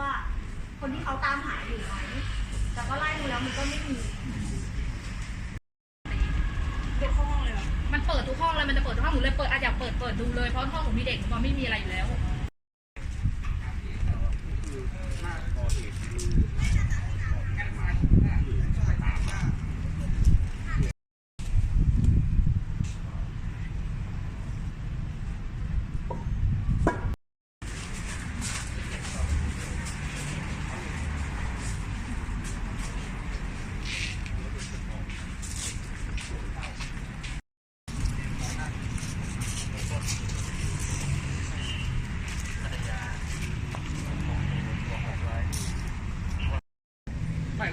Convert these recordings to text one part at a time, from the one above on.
ว่า คนที่เขาตามหาอยู่ไหมแต่ก็ไล่ดูแล้วมันก็ไม่มีทุกห้องเลยเหรอมันเปิดทุกห้องเลยมันจะเปิดทุกห้องหนูเลยเปิดอาจอยากเปิดเปิดดูเลยเพราะห้องหนูมีเด็กมันไม่มีอะไรอยู่แล้วไม่แล้วตัวมันคืน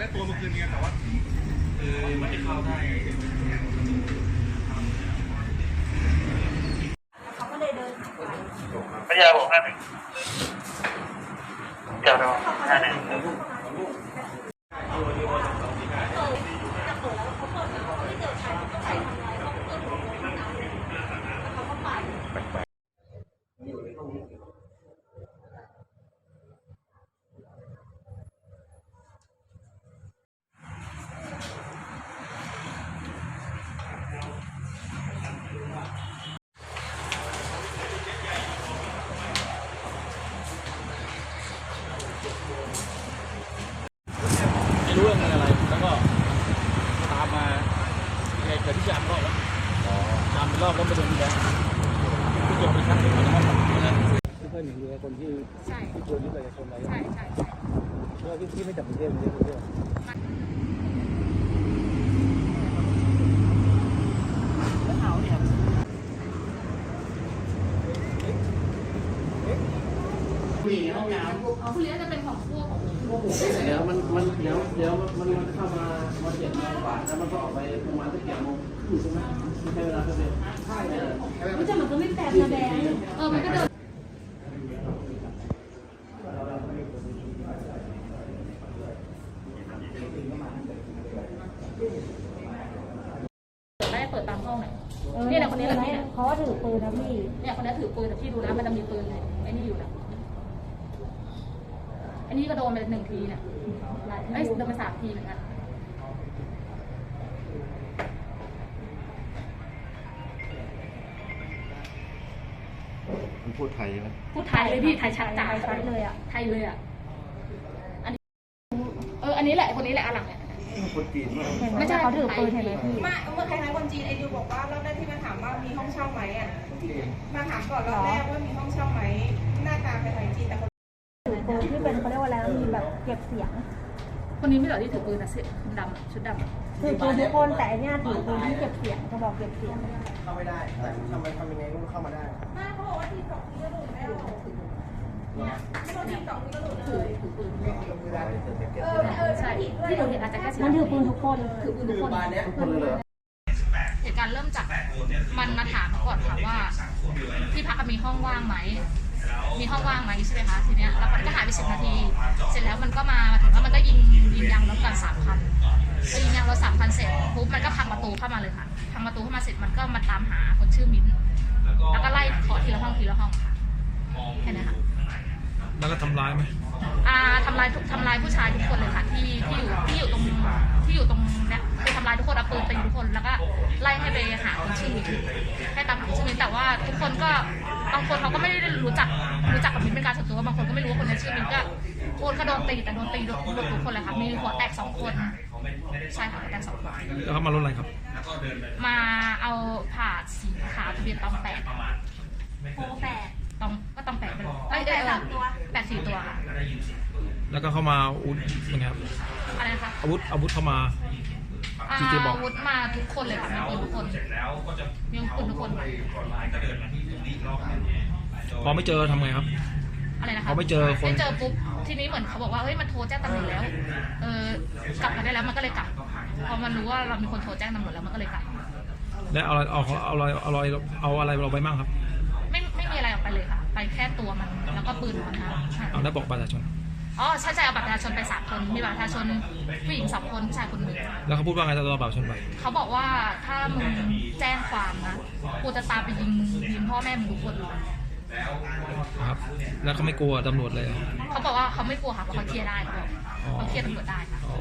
ได้ตัว่าเออมันจะเข้าได้เขาก็เลยเข้ายไปพยาบอกห้าหนึ่งเจ้าดอกห้าหนึ่ง จะเปิดแล้วเขาเปิดแล้วเขาไม่เจอใครเขาก็ไปทำร้ายเขาเปิดห้องน้ำแล้วเขาก็ไป ไม่รู้เรื่องอะไร แล้วก็ตามมาไงเกิดที่ จามรอบแล้วจามไปรอบแล้วมาโดนแดงที่จบไปครั้งหนึ่งนะครับที่เพื่อนหนึ่งคือคนที่ใช่ที่ตัวนี้เลยคนไหนใช่ใช่ใช่เพราะที่ไม่จับกรุงเทพกรุงเทพกรุงเทพอ๋อคุณเลี้ยงจะเป็นของพวกของ เดี๋ยวมันมันเดี๋ยวเดี๋ยวมันมันเข้ามามาเจ็ดโมงกว่าแล้วมันก็ออกไปประมาณสักเจ็ดโมงครึ่งใช่ไหมไม่ใช่เวลาเท่าเดิมใช่ไม่ใช่มันก็ไม่แปลกนะแบงเออมันก็เดินได้เปิดตามห้องไหนนี่แหละคนนี้แหละเนี่ยเขาว่าถือปืนนะพี่เนี่ยคนนี้ถือปืนแต่พี่ดูนะมันจะมีปืนเลยไอ้นี่อยู่นะ อันนี้ก็โดนไปหนึ่งทีเนี่ยไอ้ยโดนไปสามทีเหมือนกันมันพูดไทยใช่ไหมพูดไทยเลยพี่ไทยชัดจ๋าไทยชัดเลยอะไทยเลยอะอันนี้เอออันนี้แหละไอ้คนนี้แหละอันหลังเนี่ยคนจีนมากเห็นไหมไม่ใช่เขาถือปืนเห็นไหมพี่มาเมื่อคล้ายๆคนจีนไอดิวบอกว่ารอบแรกที่มาถามว่ามีห้องเช่าไหมอะมาถามก่อนรอบแรกว่ามีห้องเช่าไหมหน้าตาคล้ายๆจีนแต่คน ถือปืนที่เป็นเขาเรียกว่าอะไรนะมีแบบเก็บเสียงคนนี้ไม่เหรอที่ถือปืนนะเสื้อดำอะชุดดำอะถือปืนทุกคนแต่อันเนี้ยถือปืนที่เก็บเสียงกระบอกเก็บเสียงเข้าไม่ได้แต่ทำไมทำยังไงก็เข้ามาได้ไม่เขาบอกว่าทีสองที่ก็หลุดไม่เอาเนี่ยไม่ต้องทีสองที่ก็หลุดเลถือยถือปืนเออเออใช่ที่หนูเห็นอาจจะแค่สีมันดำถือปืนทุกคนถือปืนทุกคนทุกคนเลยเหรอเหตุการณ์เริ่มจากมันมาถามก่อนค่ะว่า ที่พักมีห้องว่างไหม มีห้องว่างไหมใช่ไหมคะทีเนี้ยแล้วมันก็หายไปสิบนาที เสร็จแล้วมันก็มาถึงแล้วมันก็ยิงยิงยางรถกันสามพันพอยิงยางรถสามพันเสร็จปุ๊บมันก็พังประตูเข้ามาเลยค่ะพังประตูเข้ามาเสร็จมันก็มาตามหาคนชื่อมิ้นท์แล้วก็ไล่ขอทีละห้องทีละห้องค่ะแค่นี้ค่ะแล้วก็ทำร้ายไหมอ่าทำลายทุกทำลายผู้ชายทุกคนเลยค่ะที่ที่อยู่ที่อยู่ตรงที่อยู่ตรงเนี้ยคือทำลายทุกคนเอาปืนตีทุกคนแล้วก็ไล่ให้ไปหาคนชื่อมิ้นให้ตามหาคนชื่อมิ้นแต่ว่าทุกคนก็ บางคนเขาก็ไม่ได้รู้จักรู้จักกับมิ้นเป็นการส่วนตัวบางคนก็ไม่รู้ว่าคนนั้นชื่อมิ้นก็โคนก็โดนตีแต่โดนตีโดนโดนทุกคนเลยค่ะมีหัวแตกสองคนใช่ค่ะหัวแตกสองคนแล้วเขามารถอะไรครับ มาเอาผ่าสีขาวทะเบียนตองแปดโคแปดตองก็ตองแปดไปเลยเอ้ยเอ้ยเอ้ยแปดสี่ตัวค่ะแล้วก็เข้ามาอาวุธยังไงครับอะไรนะคะอาวุธอาวุธเข้ามา อาที่เจ๊บอก วุธมาทุกคนเลยค่ะมีปืนทุกคนมีปืนทุกคนค่ะพอไม่เจอทำไงครับ อะไรนะคะพอไม่เจอคน ไม่เจอปุ๊บทีนี้เหมือนเขาบอกว่าเฮ้ยมันโทรแจ้งตำรวจแล้ว เออกลับมาได้แล้วมันก็เลยกลับ พอมันรู้ว่าเรามีคนโทรแจ้งตำรวจแล้วมันก็เลยกลับ และเอาอะไรเอาเอาอะไรเอาอะไรเอาอะไรเราไปบ้างครับไม่ไม่มีอะไรออกไปเลยค่ะ ไปแค่ตัวมันแล้วก็ปืนมันค่ะใช่เอาแล้วบอกประชาชน อ๋อใช่ใช่เอาบัตรประชาชนไปสามคน มีบัตรประชาชนผู้หญิงสองคนผู้ชายคนหนึ่งแล้วเขาพูดว่าไงตอนเราบัตรประชาชนไปเขาบอกว่าถ้ามึงแจ้งความนะกูจะตามไปยิงมึงยิงพ่อแม่มึงทุกคนเลยครับ แล้วเขาไม่กลัวตำรวจเลยเหรอเขาบอกว่าเขาไม่กลัวค่ะเพราะเขาเคลียร์ได้เขาบอกเขาเคลียร์ตำรวจได้ค่ะ อ๋อ